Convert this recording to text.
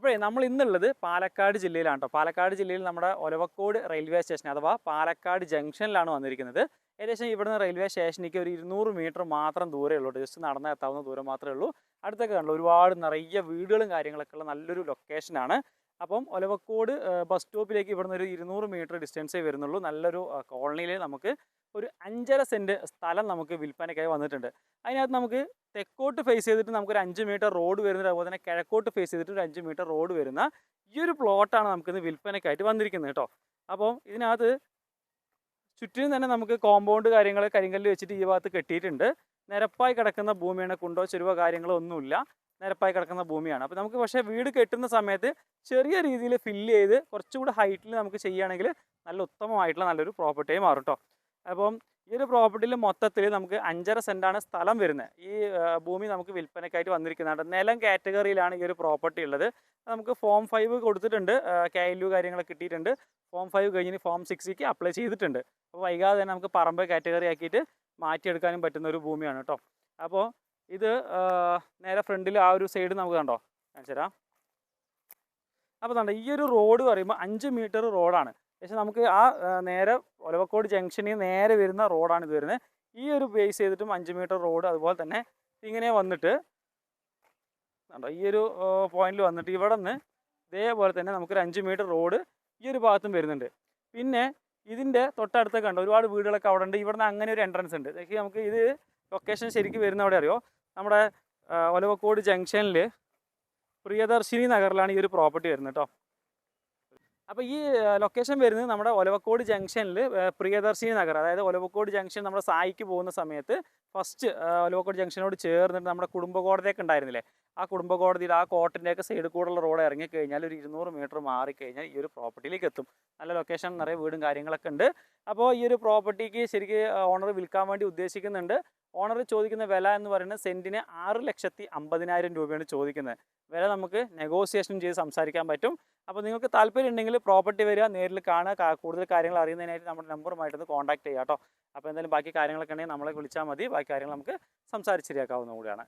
അപ്പോഴേ നമ്മൾ ഇന്നുള്ളത് പാലക്കാട് ജില്ലയിലാണ് കേട്ടോ പാലക്കാട് ജില്ലയിൽ നമ്മുടെ ഒലവക്കോട് റെയിൽവേ സ്റ്റേഷൻ അഥവാ പാലക്കാട് ജംഗ്ഷനിലാണ് വന്നിരിക്കുന്നത്. ഏകദേശം ഇവിടുന്ന് റെയിൽവേ സ്റ്റേഷനിലേക്ക് ഒരു ഇരുന്നൂറ് മീറ്റർ മാത്രം ദൂരമേ ഉള്ളൂ ജസ്റ്റ് നടന്ന് എത്താവുന്ന ദൂരം മാത്രമേ ഉള്ളൂ. അടുത്തൊക്കെ കണ്ടുള്ളൂ ഒരുപാട് നിറയെ വീടുകളും കാര്യങ്ങളൊക്കെ ഉള്ള നല്ലൊരു ലൊക്കേഷനാണ് അപ്പം ഒലവക്കോട് ബസ് സ്റ്റോപ്പിലേക്ക് ഇവിടുന്ന് ഒരു ഇരുന്നൂറ് മീറ്റർ ഡിസ്റ്റൻസേ വരുന്നുള്ളൂ. നല്ലൊരു കോളനിയിൽ നമുക്ക് ഒരു അഞ്ചര സെന്റ് സ്ഥലം നമുക്ക് വിൽപ്പനയ്ക്കായി വന്നിട്ടുണ്ട്. അതിനകത്ത് നമുക്ക് തെക്കോട്ട് ഫേസ് ചെയ്തിട്ട് നമുക്കൊരു അഞ്ച് മീറ്റർ റോഡ് വരുന്നത് അതുപോലെ തന്നെ കിഴക്കോട്ട് ഫേസ് ചെയ്തിട്ട് ഒരു അഞ്ച് മീറ്റർ റോഡ് വരുന്ന ഈ ഒരു പ്ലോട്ടാണ് നമുക്കിന്ന് വിൽപ്പനയ്ക്കായിട്ട് വന്നിരിക്കുന്നത് കേട്ടോ. അപ്പം ഇതിനകത്ത് ചുറ്റിനും തന്നെ നമുക്ക് കോമ്പൗണ്ട് കാര്യങ്ങൾ കരിങ്കല്ല് വെച്ചിട്ട് ഈ ഭാഗത്ത് കെട്ടിയിട്ടുണ്ട്. നിരപ്പായി കിടക്കുന്ന ഭൂമിയാണ് കുണ്ടോ ചെരുവോ കാര്യങ്ങളോ ഒന്നുമില്ല നിരപ്പായി കിടക്കുന്ന ഭൂമിയാണ്. അപ്പോൾ നമുക്ക് പക്ഷേ വീട് കെട്ടുന്ന സമയത്ത് ചെറിയ രീതിയിൽ ഫില്ല് ചെയ്ത് കുറച്ചുകൂടി ഹൈറ്റിൽ നമുക്ക് ചെയ്യുകയാണെങ്കിൽ നല്ല ഉത്തമമായിട്ടുള്ള നല്ലൊരു പ്രോപ്പർട്ടിയായി മാറും കേട്ടോ അപ്പം ഈ ഒരു പ്രോപ്പർട്ടിയിൽ മൊത്തത്തിൽ നമുക്ക് അഞ്ചര സെന്റാണ് സ്ഥലം വരുന്നത്. ഈ ഭൂമി നമുക്ക് വിൽപ്പനയ്ക്കായിട്ട് വന്നിരിക്കുന്നതാണ് നിലം കാറ്റഗറിയിലാണ് ഈ ഒരു പ്രോപ്പർട്ടി ഉള്ളത്. നമുക്ക് ഫോം ഫൈവ് കൊടുത്തിട്ടുണ്ട്. കെ എൽ യു കാര്യങ്ങളൊക്കെ കിട്ടിയിട്ടുണ്ട്. ഫോം ഫൈവ് കഴിഞ്ഞ് ഫോം സിക്സിക്ക് അപ്ലൈ ചെയ്തിട്ടുണ്ട്. അപ്പോൾ വൈകാതെ തന്നെ നമുക്ക് പറമ്പ് കാറ്റഗറി ആക്കിയിട്ട് മാറ്റിയെടുക്കാനും പറ്റുന്ന ഒരു ഭൂമിയാണ് കേട്ടോ അപ്പോൾ ഇത് നേരെ ഫ്രണ്ടിൽ ആ ഒരു സൈഡ് നമുക്ക് കണ്ടോ? കാണിച്ചു തരാം. അപ്പോൾ കണ്ടോ ഈ ഒരു റോഡ് പറയുമ്പോൾ അഞ്ച് മീറ്റർ റോഡാണ് പക്ഷേ നമുക്ക് ആ നേരെ ഒലവക്കോട് ജംഗ്ഷനിൽ നേരെ വരുന്ന റോഡാണ് ഇത് വരുന്നത്. ഈ ഒരു ബേസ് ചെയ്തിട്ടും അഞ്ച് മീറ്റർ റോഡ് അതുപോലെ തന്നെ ഇങ്ങനെ വന്നിട്ട് കണ്ടോ ഈ ഒരു പോയിന്റിൽ വന്നിട്ട് ഇവിടെ നിന്ന് ഇതേപോലെ തന്നെ നമുക്കൊരു അഞ്ച് മീറ്റർ റോഡ് ഈ ഒരു ഭാഗത്തും വരുന്നുണ്ട്. പിന്നെ ഇതിന്റെ തൊട്ടടുത്തൊക്കെ ഉണ്ട് ഒരുപാട് വീടുകളൊക്കെ അവിടെ ഉണ്ട് ഇവിടുന്ന് അങ്ങനെ ഒരു എൻട്രൻസ് ഉണ്ട്. നമുക്ക് ഇത് ലൊക്കേഷൻ ശരിക്കും വരുന്ന അവിടെ അറിയോ? നമ്മുടെ ഒലവക്കോട് ജംഗ്ഷനിൽ പ്രിയദർശിനി നഗറിലാണ് ഈ ഒരു പ്രോപ്പർട്ടി വരുന്നത് കേട്ടോ അപ്പോൾ ഈ ലൊക്കേഷൻ വരുന്നത് നമ്മുടെ ഒലവക്കോട് ജംഗ്ഷനിൽ പ്രിയദർശിനി നഗർ അതായത് ഒലവക്കോട് ജംഗ്ഷൻ നമ്മുടെ സായിക്ക് പോകുന്ന സമയത്ത് ഫസ്റ്റ് ഒലവക്കോട് ജംഗ്ഷനോട് ചേർന്നിട്ട് നമ്മുടെ കുടുംബ കോടതിയൊക്കെ ഉണ്ടായിരുന്നില്ലേ? ആ കുടുംബ കോടതിയിൽ ആ കോർട്ടിന്റെയൊക്കെ സൈഡ് കൂടെയുള്ള റോഡ് ഇറങ്ങിക്കഴിഞ്ഞാൽ ഒരു ഇരുന്നൂറ് മീറ്റർ മാറിക്കഴിഞ്ഞാൽ ഈ ഒരു പ്രോപ്പർട്ടിയിലേക്ക് എത്തും. നല്ല ലൊക്കേഷൻ നിറയെ വീടും കാര്യങ്ങളൊക്കെ ഉണ്ട്. അപ്പോൾ ഈ ഒരു പ്രോപ്പർട്ടിക്ക് ശരിക്ക് ഓണർ വിൽക്കാൻ വേണ്ടി ഉദ്ദേശിക്കുന്നുണ്ട്. ഓണർ ചോദിക്കുന്ന വില എന്ന് പറയുന്നത് സെന്റിന് ആറ് ലക്ഷത്തി അമ്പതിനായിരം രൂപയാണ് ചോദിക്കുന്നത്. വില നമുക്ക് നെഗോസിയേഷൻ ചെയ്ത് സംസാരിക്കാൻ പറ്റും. അപ്പോൾ നിങ്ങൾക്ക് താല്പര്യം ഉണ്ടെങ്കിൽ പ്രോപ്പർട്ടി വരിക നേരിൽ കാണുക കൂടുതൽ കാര്യങ്ങൾ അറിയുന്നതിനായിട്ട് നമ്മുടെ നമ്പറുമായിട്ടൊന്ന് കോൺടാക്ട് ചെയ്യാം കേട്ടോ. അപ്പോൾ എന്തായാലും ബാക്കി കാര്യങ്ങളൊക്കെ ഉണ്ടെങ്കിൽ നമ്മളെ വിളിച്ചാൽ മതി. ബാക്കി കാര്യങ്ങൾ നമുക്ക് സംസാരിച്ച് ശരിയാക്കാവുന്ന കൂടിയാണ്.